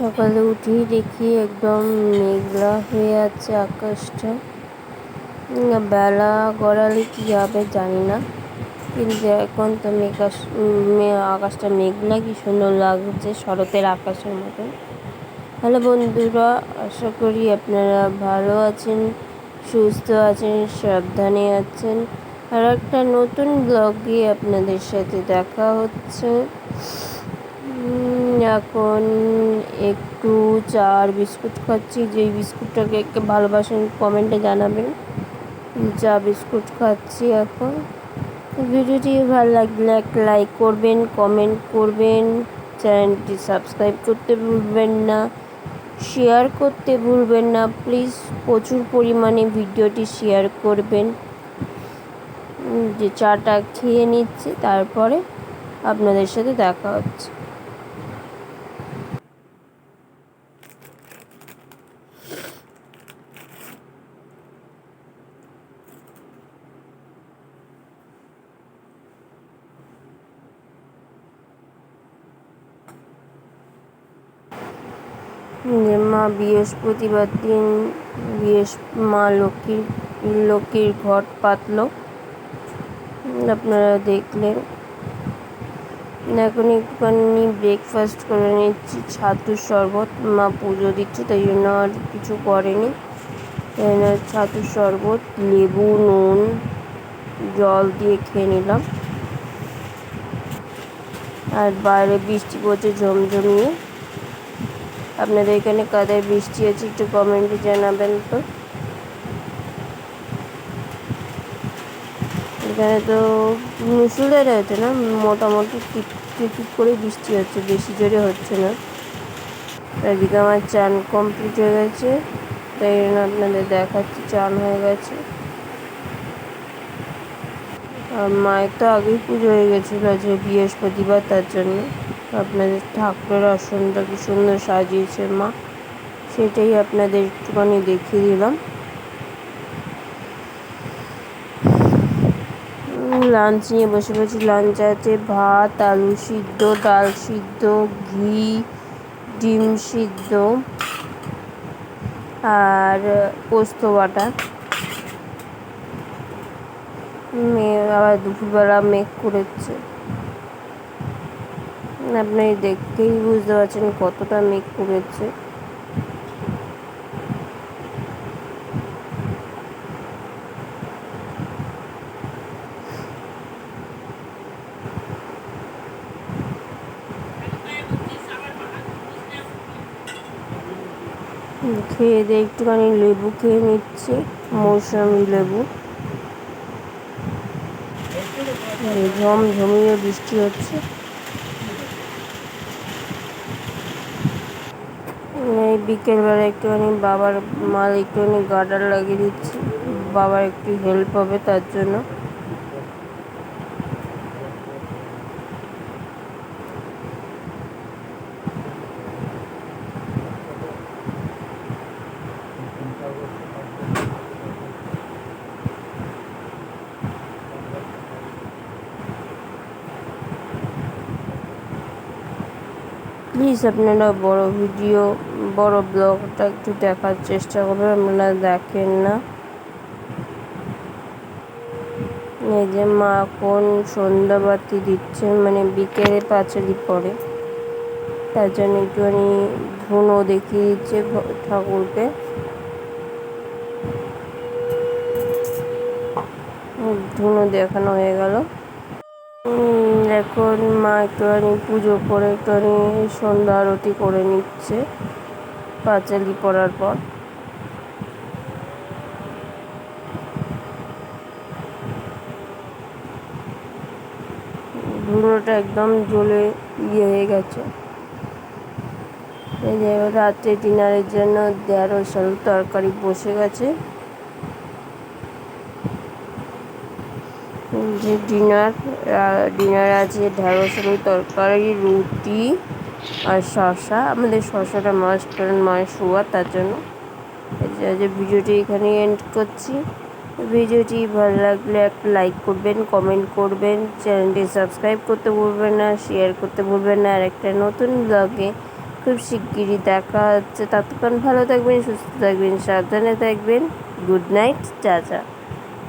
সকালে উঠেই দেখি একদম মেঘলা হয়ে আছে আকাশটা। বেলা গড়ালে কি হবে জানি না। কিন্তু এখন তো মেঘাস আকাশটা মেঘলা, কি সুন্দর লাগছে শরতের আকাশের মতো হ্যালো বন্ধুরা, আশা করি আপনারা ভালো আছেন, সুস্থ আছেন, সাবধানে আছেন। আর একটা নতুন ব্লগে আপনাদের সাথে দেখা হচ্ছে। এখন একটু চার বিস্কুট খাচ্ছি। যে বিস্কুটটাকে ভালোবাসেন কমেন্টে জানাবেন। চা, বিস্কুট খাচ্ছি এখন। ভিডিওটি ভালো লাগলে লাইক করবেন কমেন্ট করবেন। চ্যানেলটি সাবস্ক্রাইব করতে ভুলবেন না। শেয়ার করতে ভুলবেন না। প্লিজ প্রচুর পরিমাণে ভিডিওটি শেয়ার করবেন। যে চাটা খেয়ে নিচ্ছি, তারপরে আপনাদের সাথে দেখা হচ্ছে। মা বৃহস্পতিবার দিন মা লক্ষ্মীর লক্ষ্মীর ঘট পাতলো। আপনারা দেখলেন। এখন একটুখানি ব্রেকফাস্ট করে নিচ্ছি, ছাতুর শরবত। মা পুজো দিচ্ছে, তাই জন্য আর কিছু করেনি। ছাতুর শরবত, লেবু, নুন, জল দিয়ে খেয়ে নিলাম। আর বাইরে বৃষ্টি পড়ছে ঝমঝমিয়ে। আপনাদের এখানে কাদের বৃষ্টি আছে একটু কমেন্টে জানাবেন তো। এখানে তো মুসুলধারে হচ্ছে না, মোটামুটি টিপ টিপ করে বৃষ্টি হচ্ছে, বেশি জোরে হচ্ছে না। এদিকে আমার চান কমপ্লিট হয়ে গেছে, তাই জন্য আপনাদের দেখাচ্ছি, চান হয়ে গেছে। আর মায়ের তো আগেই পুজো হয়ে গেছিল যে বৃহস্পতিবার তার জন্য। আপনাদের ঠাকুরের আসনটা কি সুন্দর সাজিয়েছে মা। সেটাই আপনাদের একটুখানি দেখিয়ে দিলাম। লাঞ্চ নিয়ে বসে বসে লাঞ্চ আছে ভাত, আলু সিদ্ধ, ডাল সিদ্ধ, ঘি, ডিম সিদ্ধ আর পোস্ত বাটা। মেয়ে আবার দুপুরবেলা মেঘ করেছে। আপনি দেখতেই বুঝতে পারছেন কতটা মেঘ করেছে খেয়ে দিয়ে একটুখানি লেবু খেয়ে নিচ্ছে, মৌসুমি লেবু। ঝমঝমিয়ে বৃষ্টি হচ্ছে এই বিকেলবেলা একটুখানি বাবার মাল একটুখানি গার্ডার লাগিয়ে দিচ্ছি। বাবার একটু হেল্প হবে তার জন্য। প্লিজ আপনারা বড় ভিডিও, বড় ব্লগটা একটু দেখার চেষ্টা করবেন, আপনারা দেখেন না। এই যে মা এখন সন্ধ্যাবাতি দিচ্ছেন মানে বিকেলে পাঁচালি পরে। তার জন্য একটুখানি ধুনো দেখিয়ে দিচ্ছে ঠাকুরকে। ধুনো দেখানো হয়ে গেল। এখন মা একটুখানি পুজো করে একটুখানি সন্ধ্যা আরতি করে নিচ্ছে, পাঁচালি পড়ার পর। ধুনোটা একদম জ্বলে ইয়ে হয়ে গেছে। এই যে রাত্রে ডিনারের জন্য ঢেঁড়স আলু তরকারি বসে গেছে। যে ডিনার ডিনার আছে ঢেঁড়স আলু তরকারি, রুটি আর শশা আমাদের শশাটা মাস্ট কারণ মায়ের শোয়া, তার জন্য। যে ভিডিওটি এখানে এন্ড করছি। ভিডিওটি ভালো লাগলে একটা লাইক করবেন কমেন্ট করবেন চ্যানেলটি সাবস্ক্রাইব করতে ভুলবেন না শেয়ার করতে ভুলবেন না। আর একটা নতুন ব্লগে খুব শিগগিরই দেখা হচ্ছে। ততক্ষণ ভালো থাকবেন, সুস্থ থাকবেন, সাবধানে থাকবেন। গুড নাইট চাচা